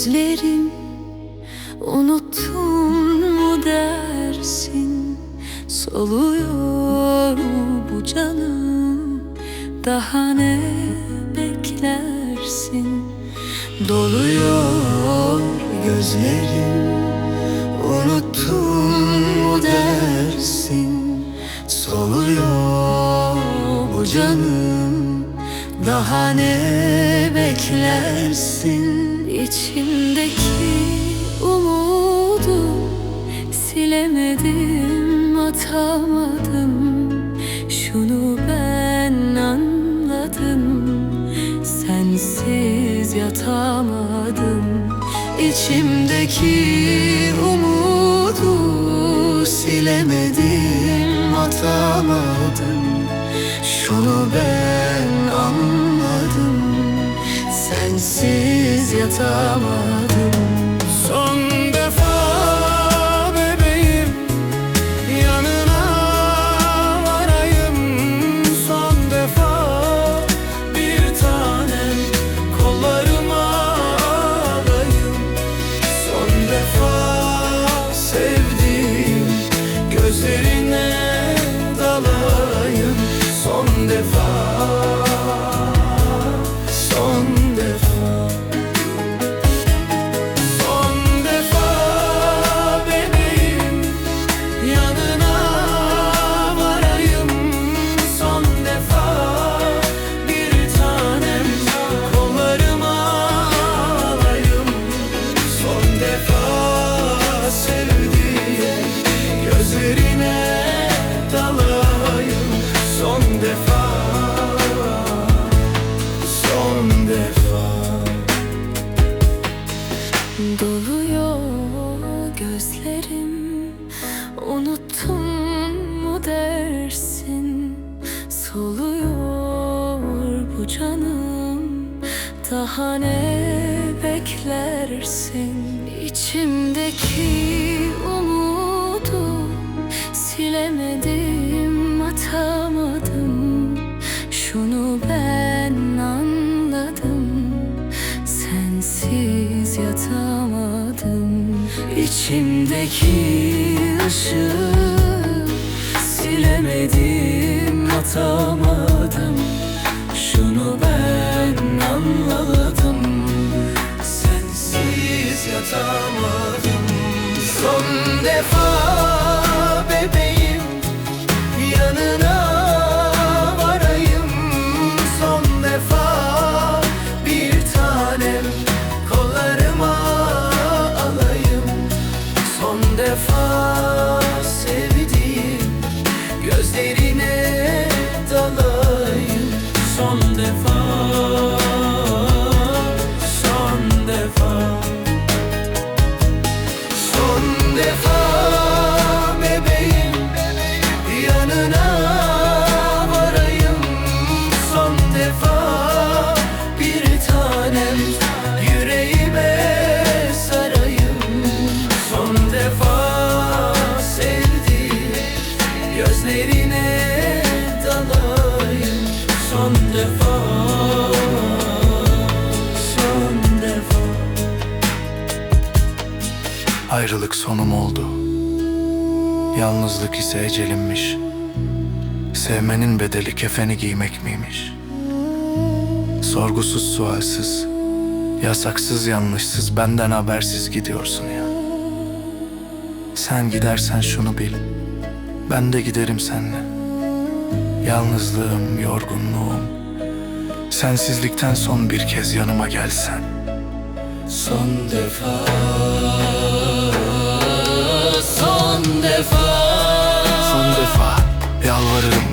Gözlerim Unuttun mu dersin? Soluyor bu canım? Daha ne beklersin? Doluyor gözlerim Unuttun mu dersin? Soluyor bu canım? Daha ne beklersin İçimdeki umudu Silemedim atamadım. Şunu ben anladım Sensiz yatamadım. İçimdeki umudu Silemedim atamadım. Şunu ben anladım Son defa sevdiğim gözlerine dalayım. Son defa gözlerim Unuttun mu dersin? Soluyor bu canım Daha ne beklersin? İçimdeki umudu Silemedim İçimdeki ışığı Silemedim atamadım. Şunu ben anladım Sevdiğim gözlerine dalayım. Son defa Ayrılık sonum oldu. Yalnızlık ise ecelimmiş Sevmenin bedeli kefeni giymek miymiş? Sorgusuz sualsiz Yasaksız yanlışsız benden habersiz gidiyorsun ya. Sen gidersen şunu bil. Ben de giderim seninle. Yalnızlığım, yorgunluğum. Sensizlikten son bir kez yanıma gelsen. Son defa Son